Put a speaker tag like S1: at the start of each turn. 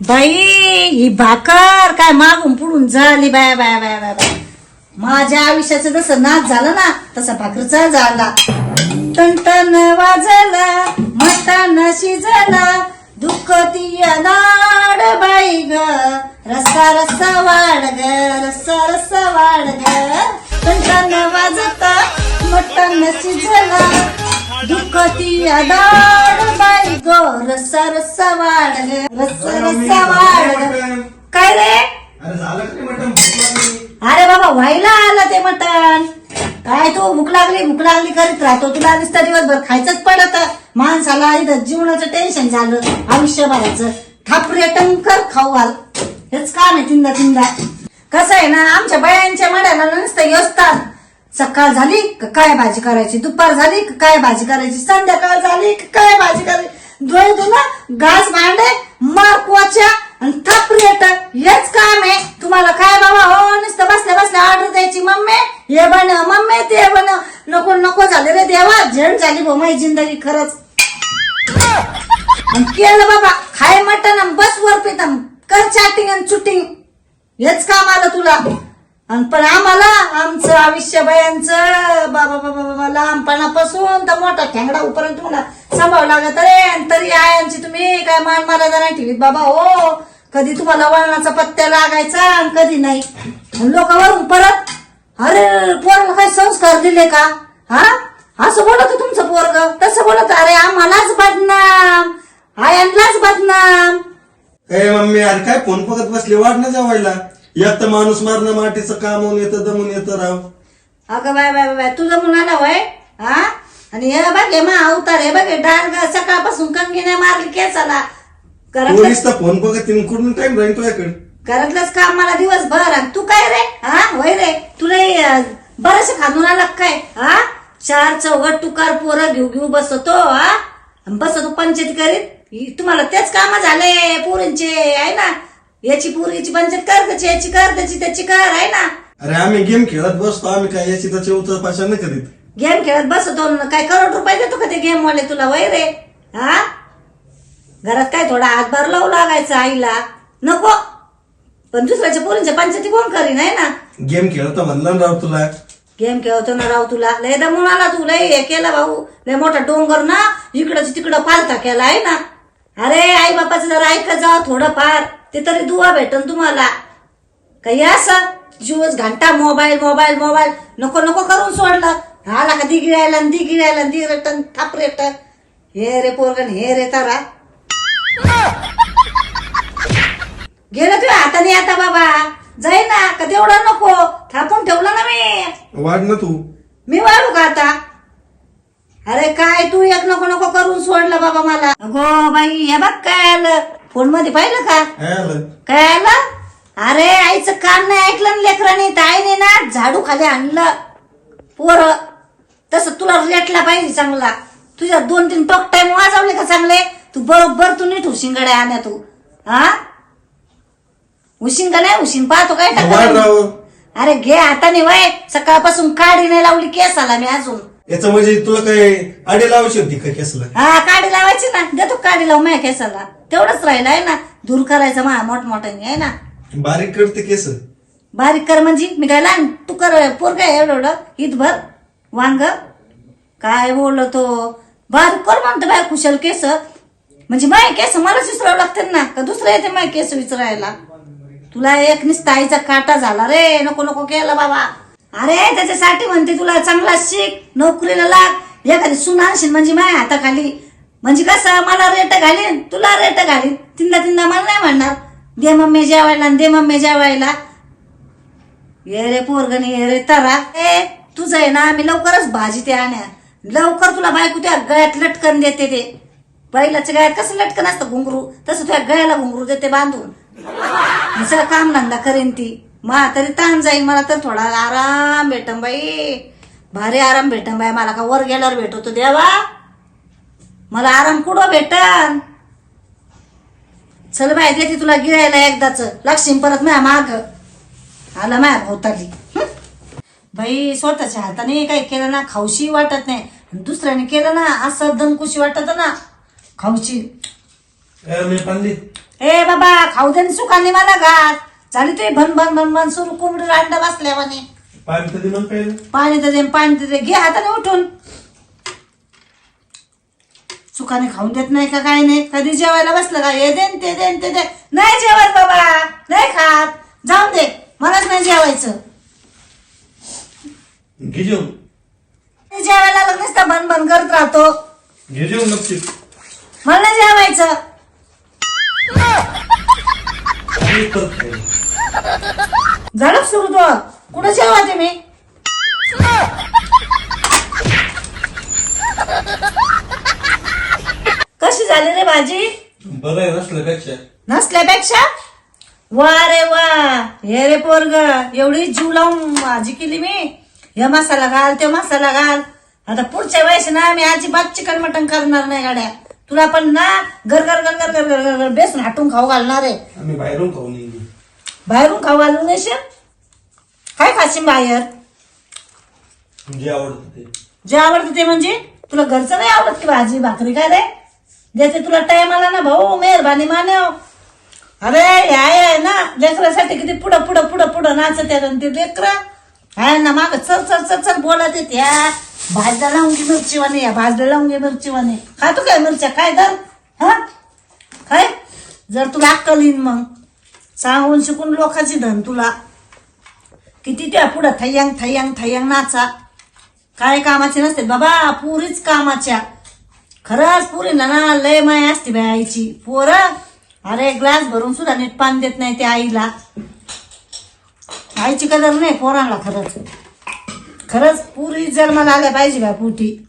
S1: बाई ही भाकर काय मागून पुढून झाली bye bye bye bye bye. माझ्या आयुष्याचं जसं नाच झालं ना तसा भाकरचा झाला. टन वाजला मटण शिजला दुःख ती अनाड बाई ग. रस्सा रस्सा वाढ ग रस्सा रस्सा वाढ ग. टन वाजता मटण शिजला दुःख ती अनाड ग रस्सा रस्सा वाढ रस्सा रस्सा वाढ काय रे?
S2: अरे झालं का नाही मटण भूक लागली.
S1: अरे बाबा व्हायला आलं ते मटण. काय तू भूक लागली भूक लागली करीत राहतो. तुला नुसतं दिवसभर खायचंच पडत. माणसाला इथं जीवनाचं टेन्शन झालं आयुष्यभराचं. थापरे टंकर खाऊ घाल. हेच काम आहे तिंदा तिंदा कसं आहे ना आमच्या बायांच्या मड्याला नुसतं योजतात. सकाळ झाली का काय भाजी करायची? दुपार झाली का काय भाजी करायची? संध्याकाळ झाली का काय भाजी करायची? धुळे धुणं घास भांडे मार पोच्या आणि थापरेट हेच काम आहे. तुम्हाला काय बाबा? हो नुसतं बसल्या बसल्या ऑर्डर द्यायची मम्मी. हे बन मम्मी ते बन. नको नको झाले रे देवा. झेड झाली भाऊ माझी जिंदगी खरंच. केलं बाबा. खाय मटन बस वर पितम कर चॅटिंग आणि चुटिंग हेच काम आलं तुला. आणि पण आम्हाला आमचं आयुष्य बायांचं बाबा बाबा बाबा लहानपणापासून तर मोठा ठेंगडा उपरंत तुम्हाला सांभाळावं लागत रे आणि तरी आयांची तुम्ही. काय मान मर्यादा नाही ठेवीत बाबा हो. कधी तुम्हाला वळणाचा पत्त्या लागायचा आणि कधी नाही. लोक वरून परत अरे पोराला काय संस्कार दिले का? हा? असं बोलत तुमचं पोरग. तसं बोलत अरे आम्हालाच बदनाम. आयांनाच बदनाम.
S2: ए मम्मी अरे काय फोन बघत बसली? वाढ ना जेवायला एक तर माणूस मारणं मातीचं काम होऊन येतं दमून येतं राव.
S1: अगं बाय बाय बाय तुझं म्हणाला वय? हा? आणि हे बघ हे मा अवतार हे बघ हे सकाळपासून कंगीने मारली केसाला. घरातलं
S2: पोलीस तर फोन बघत तीन कुठून टाइम राहील तुझ्याकडे?
S1: घरातलंच काम मला दिवसभर आणि तू काय रे? हा? वय रे? तुला बरस खाजून आला का काय? हा? चार चौघट तुकार पोरं घेऊ घेऊ बसतो हा? आणि बसतो पंचायती करीत? ही तुम्हाला तेच काम झाले पोरींचे आहे ना? याची पोरीची पंचायत कर त्याची याची कर त्याची त्याची कर आहे ना?
S2: अरे आम्ही गेम खेळत बसतो आम्ही काय याची त्याची उतर पाशा नाही करीत?
S1: गेम खेळत बसतो न काय करोड रुपये देतो का ते गेम वाले तुला वय रे? हा? घरात काय थोडा हातभार लावू लागायचा आईला? नको. पण दुसऱ्याच्या पोरींच्या पंचायती कोण करीन आहे ना?
S2: गेम खेळत म्हणलं ना राव तुला.
S1: गेम खेळतो ना राव तुला. लय दमून आला तू लय हे केलं भाऊ. लय मोठा डोंगर ना इकडच तिकडं पालथा केला आहे ना? अरे आई बापाचं जरा ऐकत जा थोडं फार ते तरी दुवा भेटन तुम्हाला. काही असं? दिवस घंटा मोबाईल मोबाईल मोबाईल. नको नको करून सोडलं. आला का दी गिळायला दी गिळायला दी रटन थाप रेट हे रे पोरगण हे रे तारा गेलं तुझ्या हाताने आता बाबा जाई ना का तेवढं नको थापून ठेवलं ना मी
S2: वाढ ना तू
S1: मी वाढू का आता अरे काय तू एक नको नको करून सोडलं बाबा मला अगो बाई हे बघ काय आलं फोनमध्ये पाहिलं का
S2: काय आलं
S1: काय आलं अरे आईचं कान नाही ऐकलं ना लेकराने तर आईने ना झाडू खाली आणलं पोर तसं तुला रेटला पाहिजे चांगला. तुझ्या दोन तीन टॉक टाइम वाजवले का चांगले? तू बरोबर तू नीट हुशिंग गड्या आणा तू. हा? हुशिंग नाही हुशिंग पाहतो काय अरे घे हाताने वय. सकाळपासून काडी नाही लावली केसाला मी अजून.
S2: याचं म्हणजे तुला काय आडी लावायची होती का केसला?
S1: हा काडी लावायची ना. देतो काडी लावू माझ्या केसाला. तेवढंच राहिलं आहे ना. दूर करायचं मा मोठमोठ्याने आहे ना.
S2: बारीक करते केस.
S1: बारीक कर म्हणजे? मी काय लहान तू कर पोरगा एवढं एवढं इथभर. वांग? काय बोलतो बार कर म्हणतो बाय कुशल केस? म्हणजे माय केस मला विसरावं लागतात ना का दुसरं येते माय केस विचारायला तुला एक निस्ताईचा काटा झाला रे नको नको केलं बाबा. अरे त्याच्यासाठी म्हणते तुला चांगला शिक नोकरीला लाग. एखादी सुनाशील म्हणजे माय हाताखाली. म्हणजे कसं मला रेट घालीन? तुला रेट घालीन? तिंदा तिंदा मला नाही म्हणणार. दे मम्मी जेवायला आणि दे मम्मी जेवायला. ये रे पोरगणी ये रे तरा. ए तुझं आहे ना मी लवकरच भाजी ते आण्या लवकर तुला बायको त्या गळ्यात लटकन देते ते. बैलाच्या गळ्यात कसं लटकन असतं घुंगरू? तसं तुझ्या गळ्याला घुंगरू देते बांधून. सगळं काम धंदा करेन ती. मा तरी ताण जाईल मला तर थोडा आराम भेटन बाई. भारी आराम भेटन बाई. मला का वर गेल्यावर भेटतो देवा. मला आराम कुठं भेटन? चल बाय देते तुला गिरायला एकदाच. लक्ष्मी परत माझ्या माग. आला माया भोवताली. बाई स्वतःच्या हाताने काही केलं ना खाऊशी वाटत नाही. दुसऱ्याने केलं ना असं दणकुशी वाटत ना. खाऊची
S2: मी पंडित
S1: ए बाबा खाऊ दे न सुखाने मला घात झाली ते भन भन भन भन सुरू कोंबडी रांड बसल्या म्हणे
S2: पाणी पहिलं
S1: पाणी तर दे पाणी तर दे. घे हाताने उठून. सुखाने खाऊन देत नाही का काय नाही? कधी जेवायला बसलं का? हे देन ते देन ते दे. नाही जेवत बाबा. नाही खात. जाऊन दे. मलाच नाही जेवायचं.
S2: घे जेवून
S1: मी जेवायला लागलं नुसतं बन बन करत राहतो.
S2: घे जेवून नक्की
S1: मला नाही जेवायचं. झालं सुरू तो कुठं जेवा तुम्ही कशी झाली रे भाजी?
S2: बरं आहे नसल्यापेक्षा.
S1: नसल्यापेक्षा? वा रे वा. हे रे पोरग एवढी जीव लावून भाजी केली मी. हे मसाला घाल ते मसाला घाल आता पुढच्या वेळेस ना मी अजिबात चिकन मटन करणार नाही गाड्या. तुला पण ना घर घर घर घर घर घर घर बेसन हाटून खाऊ घालणार आहे.
S2: बाहेरून खाऊ
S1: बाहेरून खाऊ घालू नये काय खाशी बाहेर?
S2: जे आवडतं ते.
S1: जे आवडतं ते म्हणजे? तुला घरचं नाही आवडत की भाजी भाकरी काय रे? ज्याचे तुला टाइम आला ना भाऊ मेहरबानी मान्याव अरे या आहे ना लेकरासाठी किती पुढं पुढं पुढं पुढं नाचत आहेत आणि ते लेकरं. हा ना माग चल चल चल चल बोलत येत या भाजला लावून घे मिरची वाने या भाजला लावून घे मिरची वाने खातो काय मिरच्या काय धर हा? काय जर तुला अक्कल येईन मग. सांगून शिकून लोकांची धन तुला. किती त्या पुढं थय्यांग थय्यांग थय्यांग नाचा. काय कामाचे नसते बाबा पुरीच कामाच्या. खरंच पुरी ना ना लय माय असते बाई आईची. पोर? अरे ग्लास भरून सुद्धा नीट पाणी देत नाही त्या आईला. आईची कदर नाही पोरांना खरंच. खरंच पुरी जन्माला आल्या पाहिजे बा पुटी.